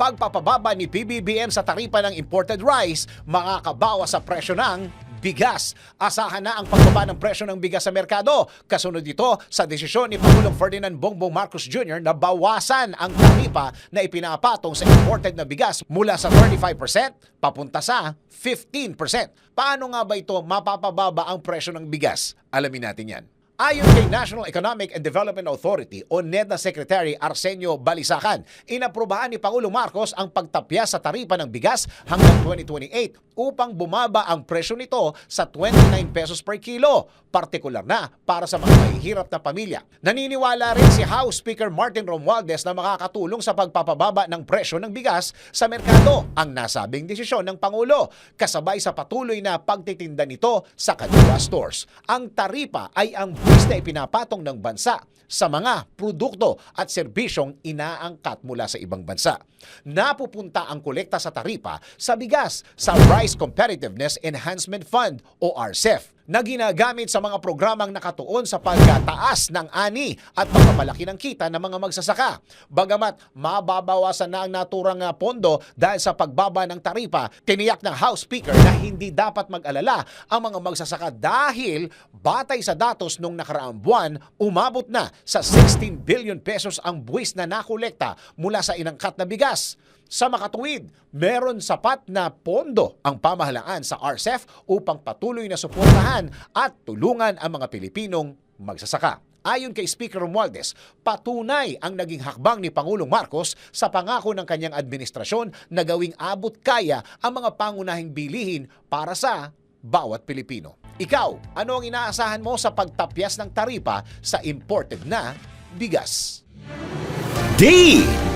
pagpapababa ni PBBM sa taripa ng imported rice makakabawas sa presyo ng bigas. Asahan na ang pagbaba ng presyo ng bigas sa merkado. Kasunod dito sa desisyon ni Pangulong Ferdinand Bongbong Marcos Jr. na bawasan ang taripa na ipinapatong sa imported na bigas mula sa 35% papunta sa 15%. Paano nga ba ito mapapababa ang presyo ng bigas? Alamin natin yan. Ayon kay National Economic and Development Authority o NEDA Secretary Arsenio Balisacan, inaprubahan ni Pangulong Marcos ang pagtapya sa taripa ng bigas hanggang 2028 upang bumaba ang presyo nito sa 29 pesos per kilo, partikular na para sa mga mahihirap na pamilya. Naniniwala rin si House Speaker Martin Romualdez na makakatulong sa pagpapababa ng presyo ng bigas sa merkado ang nasabing desisyon ng Pangulo, kasabay sa patuloy na pagtitinda nito sa kanilang stores. Ang taripa ay ang buwis na ipinapatong ng bansa sa mga produkto at serbisyong inaangkat mula sa ibang bansa. Napupunta ang kolekta sa taripa sa bigas sa Rice Competitiveness Enhancement Fund o RCEF na ginagamit sa mga programang nakatuon sa pagkataas ng ani at pagpapalaki ng kita ng mga magsasaka. Bagamat mababawasan na ang naturang ah, pondo dahil sa pagbaba ng taripa, tiniyak ng House Speaker na hindi dapat mag-alala ang mga magsasaka dahil batay sa datos nung nakaraang buwan, umabot na sa 16 billion pesos ang buwis na nakolekta mula sa inangkat na bigas. Sa makatuwid, meron sapat na pondo ang pamahalaan sa RCEF upang patuloy na suportahan at tulungan ang mga Pilipinong magsasaka. Ayon kay Speaker Romualdez, patunay ang naging hakbang ni Pangulong Marcos sa pangako ng kanyang administrasyon na gawing abot kaya ang mga pangunahing bilihin para sa bawat Pilipino. Ikaw, ano ang inaasahan mo sa pagtapyas ng taripa sa imported na bigas?